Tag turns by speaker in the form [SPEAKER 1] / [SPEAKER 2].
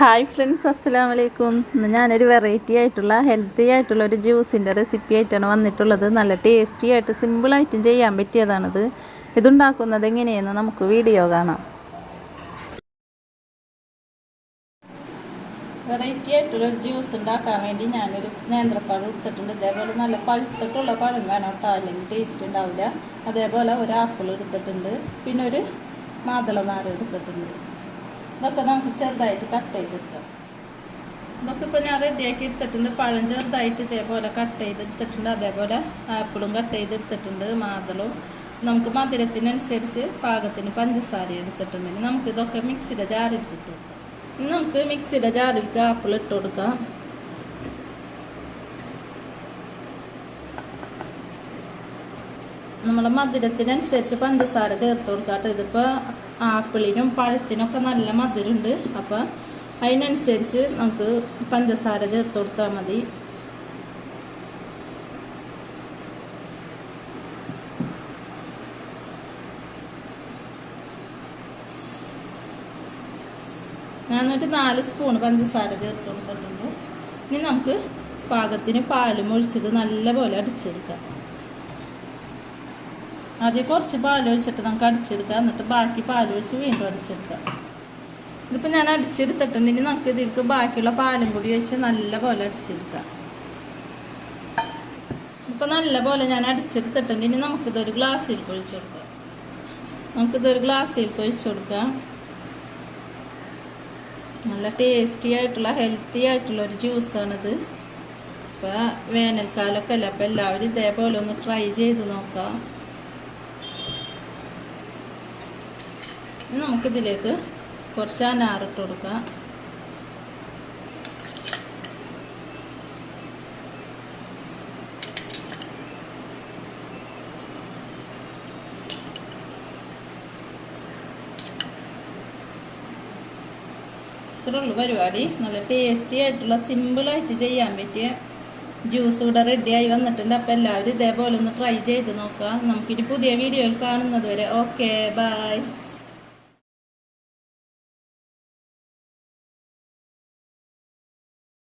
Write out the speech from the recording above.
[SPEAKER 1] Hi friends അസ്സലാം വലൈക്കും ഇന്ന് ഞാനൊരു വെറൈറ്റി ആയിട്ടുള്ള ഹെൽത്തി ആയിട്ടുള്ള ഒരു ജ്യൂസിന്റെ റെസിപ്പി ആയിട്ടാണ് വന്നിട്ടുള്ളത്. നല്ല ടേസ്റ്റി ആയിട്ട് സിമ്പിളായിട്ടും ചെയ്യാൻ പറ്റിയതാണിത്. ഇതുണ്ടാക്കുന്നത് എങ്ങനെയെന്ന് നമുക്ക് വീഡിയോ കാണാം. വെറൈറ്റി ആയിട്ടുള്ള ഒരു ജ്യൂസ് ഉണ്ടാക്കാൻ വേണ്ടി ഞാനൊരു നേന്ത്രപ്പഴം എടുത്തിട്ടുണ്ട്. ഇതേപോലെ നല്ല പഴുത്തിട്ടുള്ള പഴം വേണം കേട്ടോ അല്ലെങ്കിൽ ടേസ്റ്റ് ഉണ്ടാവില്ല. അതേപോലെ ഒരു ആപ്പിൾ എടുത്തിട്ടുണ്ട്. പിന്നെ ഒരു മാതള നാര എടുത്തിട്ടുണ്ട്. ഇതൊക്കെ നമുക്ക് ചെറുതായിട്ട് കട്ട് ചെയ്തെടുക്കാം ഇതൊക്കെ ഇപ്പോൾ ഞാൻ റെഡിയാക്കി എടുത്തിട്ടുണ്ട്. പഴം ചെറുതായിട്ട് ഇതേപോലെ കട്ട് ചെയ്തെടുത്തിട്ടുണ്ട് അതേപോലെ ആപ്പിളും കട്ട് ചെയ്തെടുത്തിട്ടുണ്ട് മാതളവും നമുക്ക് മധുരത്തിനനുസരിച്ച് പാകത്തിന് പഞ്ചസാര എടുത്തിട്ടുണ്ടെങ്കിൽ ഇനി നമുക്ക് ഇതൊക്കെ മിക്സിയുടെ ജാറിൽ കിട്ടും നമുക്ക് മിക്സിയുടെ ജാറിലേക്ക് ആപ്പിൾ ഇട്ട് കൊടുക്കാം. നമ്മളെ മധുരത്തിനനുസരിച്ച് പഞ്ചസാര ചേർത്ത് കൊടുക്കാട്ടോ ഇതിപ്പോൾ ആപ്പിളിനും പഴത്തിനൊക്കെ നല്ല മധുരമുണ്ട് അപ്പോൾ അതിനനുസരിച്ച് നമുക്ക് പഞ്ചസാര ചേർത്ത് കൊടുത്താൽ മതി. ഞാനൊരു നാല് സ്പൂൺ പഞ്ചസാര ചേർത്ത് കൊടുത്തിട്ടുണ്ട്. ഇനി നമുക്ക് പാകത്തിന് പാലും ഒഴിച്ചത് നല്ലപോലെ അടിച്ചെടുക്കാം. ആദ്യം കുറച്ച് പാൽ ഒഴിച്ചിട്ട് നമുക്ക് അടിച്ചെടുക്കാം. എന്നിട്ട് ബാക്കി പാൽ ഒഴിച്ച് വീണ്ടും അടിച്ചെടുക്കാം. ഇതിപ്പോൾ ഞാൻ അടിച്ചെടുത്തിട്ടുണ്ടെങ്കിൽ നമുക്ക് ഇതിൽക്ക് ബാക്കിയുള്ള പാലും കൂടി ഒഴിച്ച് നല്ല പോലെ അടിച്ചെടുക്കാം. ഇപ്പോൾ നല്ല പോലെ ഞാൻ അടിച്ചെടുത്തിട്ടുണ്ടെങ്കിൽ നമുക്കിതൊരു ഗ്ലാസ്സിൽ ഒഴിച്ചു കൊടുക്കാം. നമുക്കിതൊരു ഗ്ലാസ്സിൽ ഒഴിച്ചു കൊടുക്കാം. നല്ല ടേസ്റ്റി ആയിട്ടുള്ള ഹെൽത്തി ആയിട്ടുള്ള ഒരു ജ്യൂസാണിത് ഇപ്പോൾ വേനൽക്കാലമൊക്കെ അല്ല? അപ്പോൾ എല്ലാവരും ഇതേപോലെ ഒന്ന് ട്രൈ ചെയ്ത് നോക്കാം. ഇനി നമുക്കിതിലേക്ക് കുറച്ച് അനാറിട്ട് കൊടുക്കാം. ഇത്രയുള്ളൂ പരിപാടി. നല്ല ടേസ്റ്റി ആയിട്ടുള്ള സിമ്പിളായിട്ട് ചെയ്യാൻ പറ്റിയ ജ്യൂസ് ഇവിടെ റെഡിയായി വന്നിട്ടുണ്ട്. അപ്പോൾ എല്ലാവരും ഇതേപോലെ ഒന്ന് ട്രൈ ചെയ്ത് നോക്കുക നമുക്കിനി പുതിയ വീഡിയോയിൽ കാണുന്നത് വരെ. Okay bye